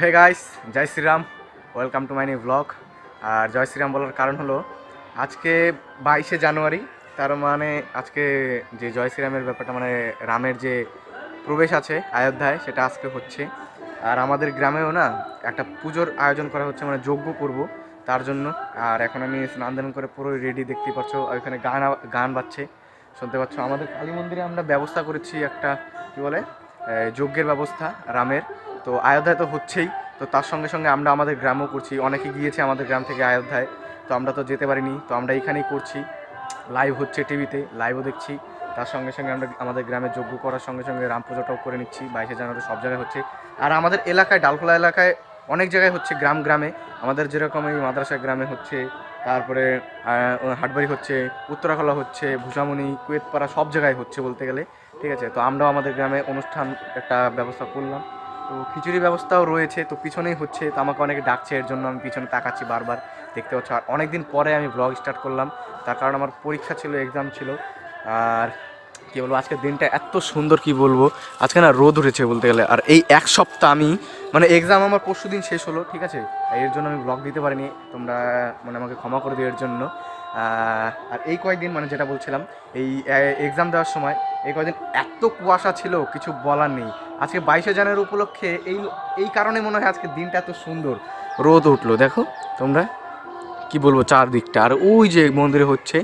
Hey guys, Jai Shriram, welcome to my new blog. আর জয় শ্রীরাম বলার কারণ হলো, আজকে বাইশে জানুয়ারি, তার মানে আজকে যে জয় শ্রীরামের ব্যাপারটা মানে রামের যে প্রবেশ আছে অযোধ্যায় সেটা আজকে হচ্ছে। আর আমাদের গ্রামেও না, একটা পুজোর আয়োজন করা হচ্ছে মানে যজ্ঞ করব তার জন্য। আর এখন আমি স্নান দান করে পুরো রেডি দেখতেই পাচ্ছ, ওইখানে গান গান বাজছে, শুনতে পাচ্ছ। আমাদের কালী মন্দিরে আমরা ব্যবস্থা করেছি একটা, কি বলে যজ্ঞের ব্যবস্থা রামের। তো অযোধ্যায় তো হচ্ছেই, তো তার সঙ্গে সঙ্গে আমরা আমাদের গ্রামও করছি। অনেকে গিয়েছে আমাদের গ্রাম থেকে অযোধ্যায় তো আমরা তো যেতে পারিনি, তো আমরা এখানেই করছি। লাইভ হচ্ছে টিভিতে লাইভও দেখছি। তার সঙ্গে সঙ্গে আমরা আমাদের গ্রামে যজ্ঞ করার সঙ্গে সঙ্গে রাম পুজোটাও করে নিচ্ছি, বাইশে জানুয়ারি সব জায়গায় হচ্ছে। আর আমাদের এলাকায়, ডালখোলা এলাকায় অনেক জায়গায় হচ্ছে গ্রাম গ্রামে। আমাদের যেরকম এই মাদ্রাসা গ্রামে হচ্ছে, তারপরে হাটবাড়ি হচ্ছে, উত্তরাখলা হচ্ছে ভুষামণি কুয়েতপাড়া সব জায়গায় হচ্ছে বলতে গেলে, ঠিক আছে? তো আমরাও আমাদের গ্রামে অনুষ্ঠান একটা ব্যবস্থা করলাম। তো খিচুড়ি ব্যবস্থাও রয়েছে, তো পিছনেই হচ্ছে, তো আমাকে অনেকে ডাকছে, এর জন্য আমি পিছনে তাকাচ্ছি বারবার, দেখতে পাচ্ছ। আর অনেক দিন পরে আমি ব্লগ স্টার্ট করলাম, তার কারণ আমার পরীক্ষা ছিল এক্সাম ছিল। আর কি বলব, আজকের দিনটা এত সুন্দর, কি বলব? আজকে না রোদ উঠেছে বলতে গেলে। আর এই এক সপ্তাহ আমি মানে এক্সাম আমার পরশু দিন শেষ হলো, ঠিক আছে? এর জন্য আমি ব্লগ দিতে পারিনি, তোমরা মানে আমাকে ক্ষমা করে দিও এর জন্য। আর এই কয়েকদিন মানে যেটা বলছিলাম, এই এক্সাম দেওয়ার সময় এই কয়েকদিন এত কুয়াশা ছিল, কিছু বলার নেই। আজকে বাইশে জানুয়ারি উপলক্ষে এই এই কারণে মনে হয় আজকে দিনটা এত সুন্দর। রোদ উঠল, দেখো তোমরা কি বলব চারদিকটা। আর ওই যে মন্দিরে হচ্ছে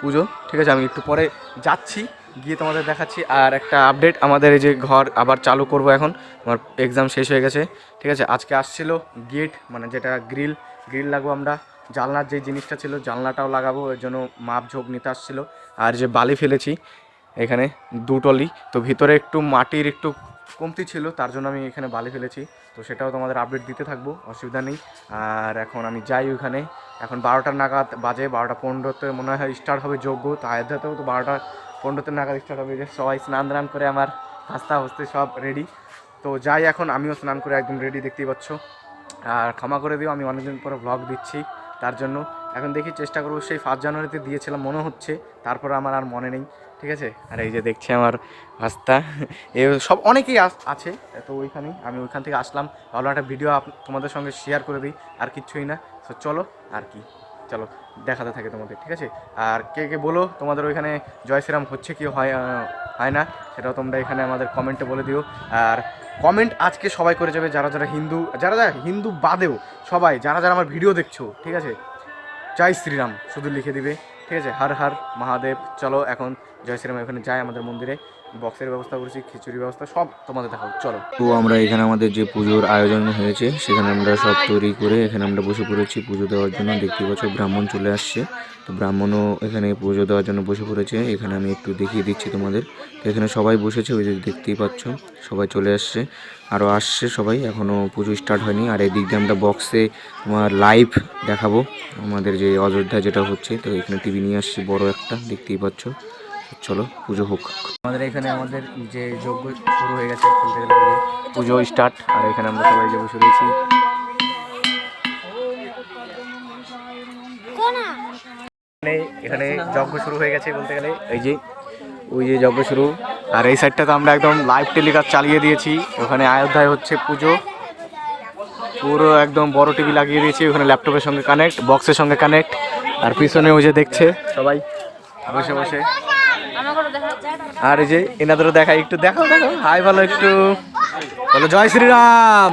পুজো, ঠিক আছে, আমি একটু পরে যাচ্ছি, গিয়ে তোমাদের দেখাচ্ছি। আর একটা আপডেট আমাদের এই যে ঘর আবার চালু করব এখন আমার এক্সাম শেষ হয়ে গেছে, ঠিক আছে। আজকে আসছিল গেট মানে যেটা গ্রিল গ্রিল লাগবো আমরা। জানলার যে জিনিসটা ছিল, জানলাটাও লাগাবো, এর জন্য মাপ ঝোঁক নিতে আসছিল। আর যে বালি ফেলেছি, এখানে দুটলি তো ভিতরে একটু মাটির একটু কমতি ছিল, তার জন্য আমি এখানে বালি ফেলেছি। তো সেটাও তোমাদের আপডেট দিতে থাকব, অসুবিধা নেই। আর এখন আমি যাই ওখানে এখন বারোটার নাগাদ বাজে, বারোটা পনেরোতে মনে হয় স্টার্ট হবে যোগ্য তো আয়োধ্যাতেও তো বারোটা পনেরোতে নাগাদ স্টার্ট হবে। যে সবাই স্নান দান করে আমার হাসতে হাসতে সব রেডি তো যাই এখন, আমিও স্নান করে একদম রেডি দেখতেই পাচ্ছ। আর ক্ষমা করে দিও, আমি অনেকদিন পরে ব্লগ দিচ্ছি। তার জন্য এখন দেখি চেষ্টা করব। সেই ফার্স্ট জানুয়ারিতে দিয়েছিলাম, মনে হচ্ছে। তারপর আমার আর মনে নেই, ঠিক আছে? আর এই যে দেখছি আমার ভাস্তা এ সব অনেকেই আছে, তো ওইখানেই আমি ওইখান থেকে আসলাম। ভাবলাম একটা ভিডিও তোমাদের সঙ্গে শেয়ার করে দিই, আর কিচ্ছুই না। তো চলো, আর কি? চলো, দেখাতে থাকে তোমাদের, ঠিক আছে? আর কে কে বলো, তোমাদের ওইখানে জয় শ্রীরাম হচ্ছে কি হয় হয় না, সেটাও তোমরা এখানে আমাদের কমেন্টে বলে দিও। আর কমেন্ট আজকে সবাই করে যাবে, যারা যারা হিন্দু, যারা যারা হিন্দু বাদেও সবাই, যারা যারা আমার ভিডিও দেখছ, ঠিক আছে? জয় শ্রীরাম, শুধু লিখে দিবে, ঠিক আছে? হার হার, মহাদেব, চলো এখন জয় শ্রীরাম, এখানে যাই, আমাদের মন্দিরে বক্সের ব্যবস্থা করেছি খিচুড়ি ব্যবস্থা, সব তোমাদের দেখাবো, চলো। তো আমরা এখানে আমাদের যে পুজোর আয়োজন হয়েছে, সেখানে আমরা সব তৈরি করে এখানে আমরা বসে পড়েছি পুজো দেওয়ার জন্য। দেখতে পাচ্ছ ব্রাহ্মণ চলে আসছে। তো ব্রাহ্মণও এখানে পুজো দেওয়ার জন্য বসে পড়েছে। এখানে আমি একটু দেখিয়ে দিচ্ছি তোমাদের। এখানে সবাই বসেছে, ওই যে দেখতেই পাচ্ছ, সবাই চলে আসছে আরও আসছে সবাই। এখনও পুজো স্টার্ট হয়নি। আর এই দিক দিয়ে আমরা বক্সে তোমার লাইভ দেখাবো। আমাদের যে অযোধ্যা যেটা হচ্ছে, তো এখানে টিভি নিয়ে আসছি, বড় একটা, দেখতেই পাচ্ছ। চলো পুজো হোক। আমাদের এখানে আমাদের যে যজ্ঞ শুরু হয়ে গেছে বলতে গেলে পুজো- স্টার্ট আর এখানে আমরা সবাই যে বসে রয়েছি এখানে এখানে যজ্ঞ শুরু হয়ে গেছে বলতে গেলে। এই যে ওই যে যজ্ঞ শুরু। আর এই সাইডটা তো আমরা একদম লাইভ টেলিকাস্ট চালিয়ে দিয়েছি। ওখানে অযোধ্যায় হচ্ছে পুজো। পুরো একদম বড় টিভি লাগিয়ে দিয়েছি। ওখানে ল্যাপটপের সঙ্গে কানেক্ট বক্সের সঙ্গে কানেক্ট আর পিছনে ওই যে দেখছে সবাই বসে বসে। আর এই যে এনাদেরও দেখা একটু দেখাও দেখো হাই ভালো একটু। বলো জয় শ্রীরাম।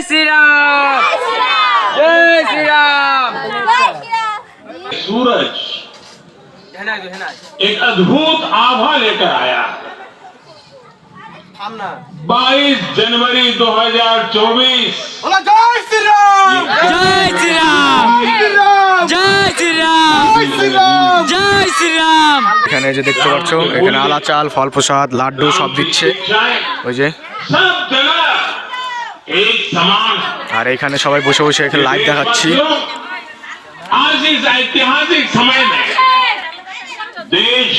জয় শ্রীরাম জয় सूरज एक अद्भुत आभा लेकर आया बाईस जनवरी 2024 जय श्री राम जय श्री राम जय श्री राम जय श्री राम এখানে যে দেখতে পাচ্ছ এখানে আলা চাল ফল প্রসাদ লাড্ডু সব দিচ্ছে ওই যে আর এখানে সবাই বসে বসে এখানে লাইভ দেখাচ্ছি आज इस ऐतिहासिक समय में देश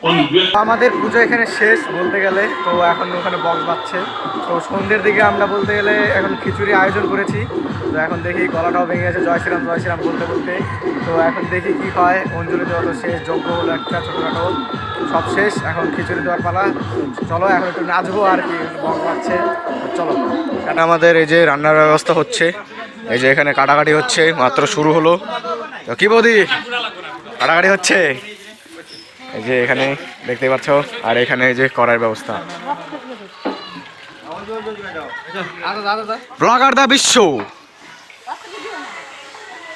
उन व्यक्ति আমাদের পুজো এখানে শেষ বলতে গেলে তো এখন ওখানে বক্স বাজছে তো সন্ধ্যের দিকে আমরা বলতে গেলে এখন খিচুড়ি আয়োজন করেছি তো এখন দেখি গলাটাও ভেঙে গেছে জয় শ্রীরাম জয় শ্রীরাম বলতে বলতে তো এখন দেখি কি হয় অঞ্জলি দেওয়া তো শেষ যজ্ঞ হলো একটা ছোটোখাটো সব শেষ, এখন খিচুড়ি দেওয়ার পালা। চলো, এখন একটু নাচবো আর কি বাজছে। তো চলো। এটা আমাদের এই যে রান্নার ব্যবস্থা হচ্ছে, এই যে এখানে কাটাকাটি হচ্ছে, মাত্র শুরু হলো। তো কি বৌদি? কাটাকাটি হচ্ছে? এই যে এখানে দেখতে পাচ্ছ, আর এখানে এই যে করার ব্যবস্থা। দা বিশ্ব।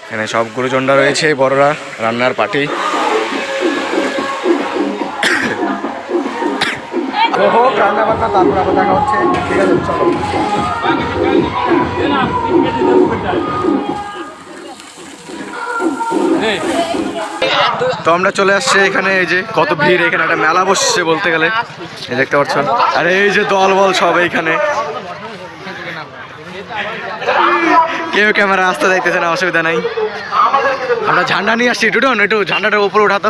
এখানে সব গুরুজনরা রয়েছে, বড়রা, রান্নার পার্টি। হোক রান্না বান্না তারপর আবার দেখা হচ্ছে। ঠিক আছে, চলো। তো আমরা চলে আসছি এখানে, এই যে কত ভিড়, এখানে একটা মেলা বসছে বলতে গেলে। এই দেখতে পাচ্ছ? আর এই যে দল বল সব এইখানে। কেউ ক্যামেরা আসতে যাইতেছে না, অসুবিধা নাই। আমরা ঝান্ডা নিয়ে আসছি টুটন একটু ঝান্ডাটা উপরে উঠাতো।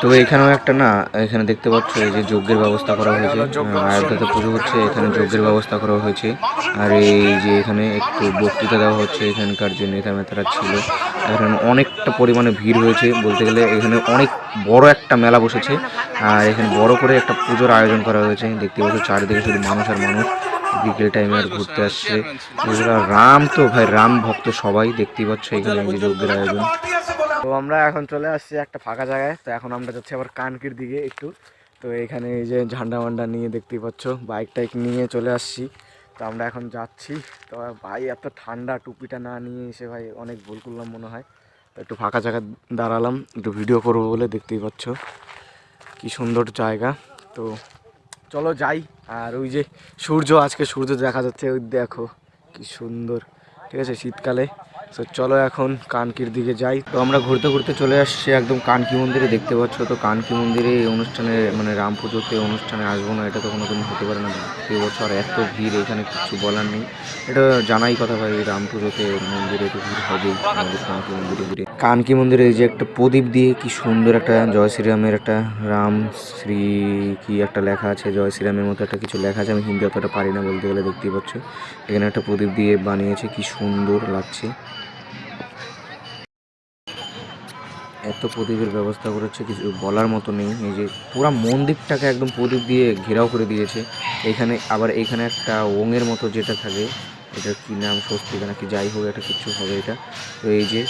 তো এখানেও একটা না, এখানে দেখতে পাচ্ছ এই যে যজ্ঞের ব্যবস্থা করা হয়েছে। আয়োধ্যাতে পুজো হচ্ছে, এখানে যজ্ঞের ব্যবস্থা করা হয়েছে। আর এই যে এখানে একটু বক্তৃতা দেওয়া হচ্ছে, এখানকার যে নেতা মেতারা ছিল, এখানে অনেকটা পরিমাণে ভিড় হয়েছে। বলতে গেলে এখানে অনেক বড় একটা মেলা বসেছে। আর এখানে বড় করে একটা পুজোর আয়োজন করা হয়েছে। দেখতে পাচ্ছ চারিদিকে শুধু মানুষ আর মানুষ বিকেল টাইমে আর ঘুরতে আসছে। রাম তো ভাই, রাম ভক্ত সবাই দেখতেই পাচ্ছ এখানে যজ্ঞের আয়োজন। তো আমরা এখন চলে আসছি একটা ফাঁকা জায়গায়। তো এখন আমরা যাচ্ছি আবার কানকির দিকে একটু। তো এখানে এই যে ঝান্ডা মান্ডা নিয়ে দেখতেই পাচ্ছ বাইক টাইক নিয়ে চলে আসছি। তো আমরা এখন যাচ্ছি। তো ভাই, এত ঠান্ডা, টুপিটা না নিয়ে এসে ভাই অনেক ভুল করলাম মনে হয়। তো একটু ফাঁকা জায়গায় দাঁড়ালাম, একটু ভিডিও করব বলে দেখতেই পাচ্ছ। কি সুন্দর জায়গা। তো চলো যাই। আর ওই যে সূর্য, আজকে সূর্য দেখা যাচ্ছে, ওই দেখো কি সুন্দর। ঠিক আছে, শীতকালে। তো চলো এখন কানকির দিকে যাই। তো আমরা ঘুরতে ঘুরতে চলে আসছি একদম কানকি মন্দিরে। দেখতে পাচ্ছ তো কানকি মন্দিরে এই অনুষ্ঠানে মানে রাম পুজোতে অনুষ্ঠানে আসব না, এটা তো কোনো দিন হতে পারে না। প্রতি বছর এত ভিড়, এখানে কিছু বলার নেই। এটা জানাই কথা ভাই রাম পুজোতে মন্দিরে তো ভিড় হবেই, আমাদের কানকি মন্দিরে ঘুরে। কানকি মন্দিরে এই যে একটা প্রদীপ দিয়ে কি সুন্দর একটা জয় শ্রীরামের একটা রাম শ্রী কি একটা লেখা আছে, জয় শ্রীরামের মতো একটা কিছু লেখা আছে, আমি হিন্দি অতটা পারি না বলতে গেলে, দেখতেই পাচ্ছ। এখানে একটা প্রদীপ দিয়ে বানিয়েছে, কি সুন্দর লাগছে। এত প্রদীপের ব্যবস্থা করেছে, কিছু বলার মতো নেই। এই যে পুরো মন্দিরটাকে একদম প্রদীপ দিয়ে ঘেরাও করে দিয়েছে। এখানে আবার এখানে একটা ওঙের মতো যেটা থাকে এটার কি নাম, স্বস্তিকা নাকি যাই হোক, একটা কিছু হবে এটা। তো এই যে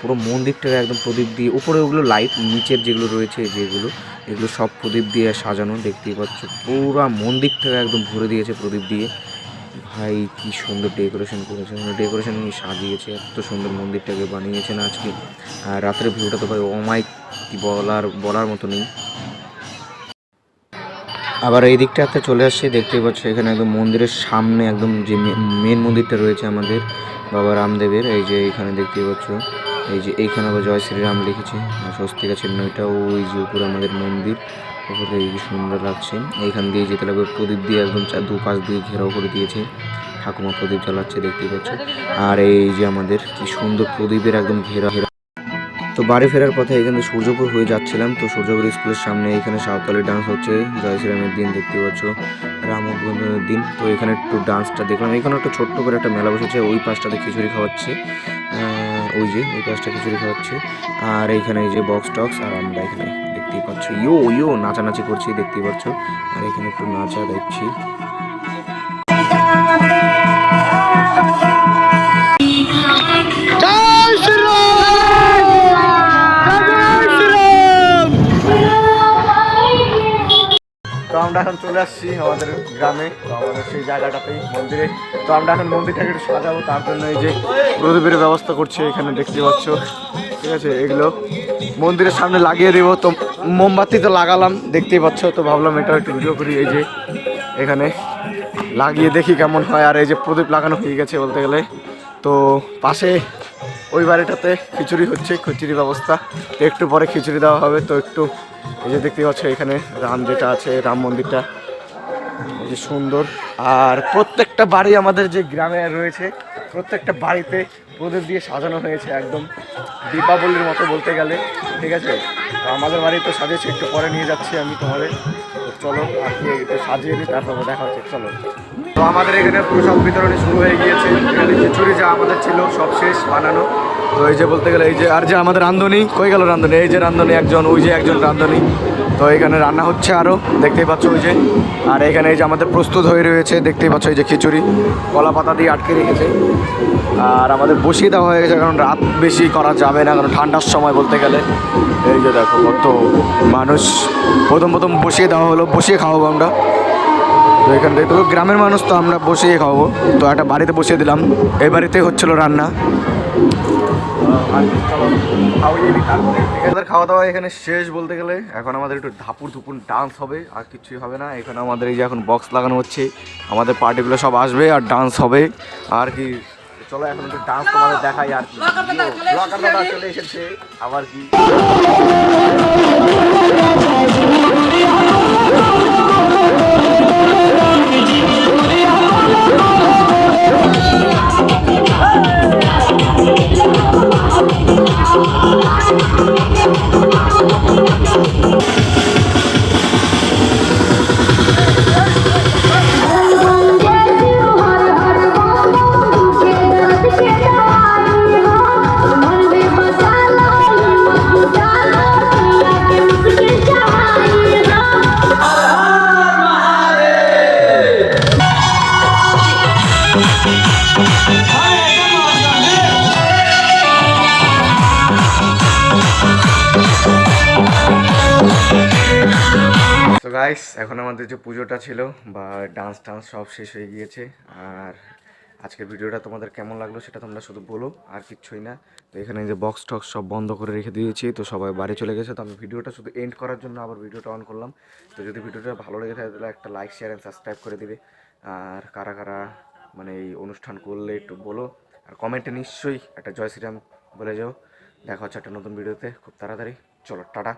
পুরো মন্দিরটাকে একদম প্রদীপ দিয়ে, উপরে ওগুলো লাইট নিচের যেগুলো রয়েছে, যেগুলো, এগুলো সব প্রদীপ দিয়ে সাজানো, দেখতেই পাচ্ছ। পুরো মন্দিরটাকে একদম ভরে দিয়েছে প্রদীপ দিয়ে। ভাই, কি সুন্দর ডেকোরেশন করেছে। মানে ডেকোরেশন সাজিয়েছে, এত সুন্দর মন্দিরটাকে বানিয়েছে না আজকে। আর রাত্রের ভিউটা তো ভাই অমাইক কি বলার বলার মতো নেই। আবার এই দিকটাতে চলে আসছে, দেখতেই পাচ্ছ এখানে একদম মন্দিরের সামনে একদম যে মেন মন্দিরটা রয়েছে আমাদের, বাবা রামদেবের। এই যে এখানে দেখতেই পাচ্ছ, এই যে এইখানে আবার জয় শ্রীরাম লিখেছে। স্বস্তিকা চিহ্ন এটা ওই যে উপরে আমাদের মন্দির। উপরে সুন্দর লাগছে। এইখান দিয়ে যেতে লাগবে। প্রদীপ দিয়ে একদম চার দুপাশ দিয়ে ঘেরাও করে দিয়েছে। ঠাকুমা প্রদীপ জ্বালাচ্ছে দেখতেই পাচ্ছ। আর এই যে আমাদের কি সুন্দর প্রদীপের একদম ঘেরা ঘেরা তো বাড়ি ফেরার পথে এখানে সূর্যপুর হয়ে যাচ্ছিলাম। তো সূর্যপুর স্কুলের সামনে এখানে সাঁওতালি ডান্স হচ্ছে। জয় শ্রীরামের দিন দেখতে পাচ্ছ। রাম উদ্বোধনের দিন। তো এখানে একটু ডান্সটা দেখলাম। এখানে একটা ছোট্ট করে একটা মেলা বসেছে। ওই পাশটাতে খিচুড়ি খাওয়াচ্ছে। ওই যে, ওই পাশটা খিচুড়ি খাওয়াচ্ছে। আর এইখানে এই যে বক্স টক্স আর আমরা এখানে দেখতেই পাচ্ছ। ইয়ো ইয়ো নাচানাচি করছি দেখতেই পাচ্ছ। আর এখানে একটু নাচা দেখছি। আমরা এখন চলে আসছি আমাদের গ্রামে তো আমাদের সেই জায়গাটাতেই মন্দিরে। তো আমরা এখন মন্দিরটাকে একটু সাজাবো তার জন্য এই যে প্রদীপের ব্যবস্থা করছি এখানে দেখতে পাচ্ছ। ঠিক আছে এগুলো মন্দিরের সামনে লাগিয়ে দেবো তো মোমবাতি তো লাগালাম, দেখতেই পাচ্ছ, তো ভাবলাম এটা একটু ভিডিও করি, এই যে এখানে লাগিয়ে দেখি কেমন হয়। আর এই যে প্রদীপ লাগানো হয়ে গেছে বলতে গেলে, তো পাশে ওই বাড়িটাতে খিচুড়ি হচ্ছে, খিচুড়ি ব্যবস্থা। একটু পরে খিচুড়ি দেওয়া হবে, তো একটু এই যে দেখতে পাচ্ছ, এখানে রাম যেটা আছে, রাম মন্দিরটা। যে সুন্দর। আর প্রত্যেকটা বাড়ি আমাদের যে গ্রামে রয়েছে, প্রত্যেকটা বাড়িতে প্রদীপ দিয়ে সাজানো হয়েছে একদম দীপাবলির মতো বলতে গেলে, ঠিক আছে? তো আমাদের বাড়ি তো সাজিয়েছি, একটু পরে নিয়ে যাচ্ছি আমি তোমাদের। চলো আপনি একটু সাজিয়ে নিই তারপর দেখা হচ্ছে। চলো। তো আমাদের এখানে প্রসাদ বিতরণী শুরু হয়ে গিয়েছে। এখানে খিচুড়ি যা আমাদের ছিল, সব শেষ, বানানো। তো এই যে বলতে গেলে, এই যে, আর যে আমাদের রান্ধনি, কই গেল রান্ধনি? এই যে রান্ধনি, একজন, ওই যে একজন রান্ধনি। তো এখানে রান্না হচ্ছে আরও দেখতেই পাচ্ছ ওই যে। আর এখানে এই যে আমাদের প্রস্তুত হয়ে রয়েছে, দেখতেই পাচ্ছ এই যে খিচুড়ি। কলা পাতা দিয়ে আটকে রেখেছে। আর আমাদের বসিয়ে দেওয়া হয়ে গেছে, কারণ রাত বেশি করা যাবে না, কারণ ঠান্ডার সময় বলতে গেলে। এই যে দেখো, কত মানুষ। প্রথম প্রথম বসিয়ে দেওয়া হলো, বসিয়ে খাওয়াবো আমরা। তো এখান থেকে তো গ্রামের মানুষ তো আমরা বসিয়ে খাওয়াবো। তো একটা বাড়িতে বসিয়ে দিলাম। এই বাড়িতে হচ্ছিল রান্না। আমাদের খাওয়া দাওয়া এখানে শেষ বলতে গেলে। এখন আমাদের একটু ধাপুর ধুপুর ডান্স হবে আর কিছুই হবে না। এখানে আমাদের এই যে এখন বক্স লাগানো হচ্ছে আমাদের পার্টিগুলো সব আসবে আর ডান্স হবে। আর কি চলো এখন একটু ডান্স তোমাদের দেখাই আর কি। চলে এসেছে। আবার কি? এখন আমাদের যে পুজোটা ছিল বা ডান্স টান্স সব শেষ হয়ে গিয়েছে, আর আজকের ভিডিওটা তোমাদের কেমন লাগল সেটা তোমরা শুধু বলো, আর কিচ্ছুই না। তো এখানে যে বক্স টক্স সব বন্ধ করে রেখে দিয়েছি, তো সবাই বাড়ি চলে গেছে, তো আমি ভিডিওটা শুধু এন্ড করার জন্য আবার ভিডিওটা অন করলাম। তো যদি ভিডিওটা ভালো লেগে থাকে, তাহলে একটা লাইক শেয়ার অ্যান্ড সাবস্ক্রাইব করে দিবে। আর কারা কারা মানে এই অনুষ্ঠান করলে একটু বলো, আর কমেন্টে নিশ্চয়ই একটা জয় শ্রীরাম বলে যাও। দেখা হচ্ছে একটা নতুন ভিডিওতে, খুব তাড়াতাড়ি। চলো টাটা।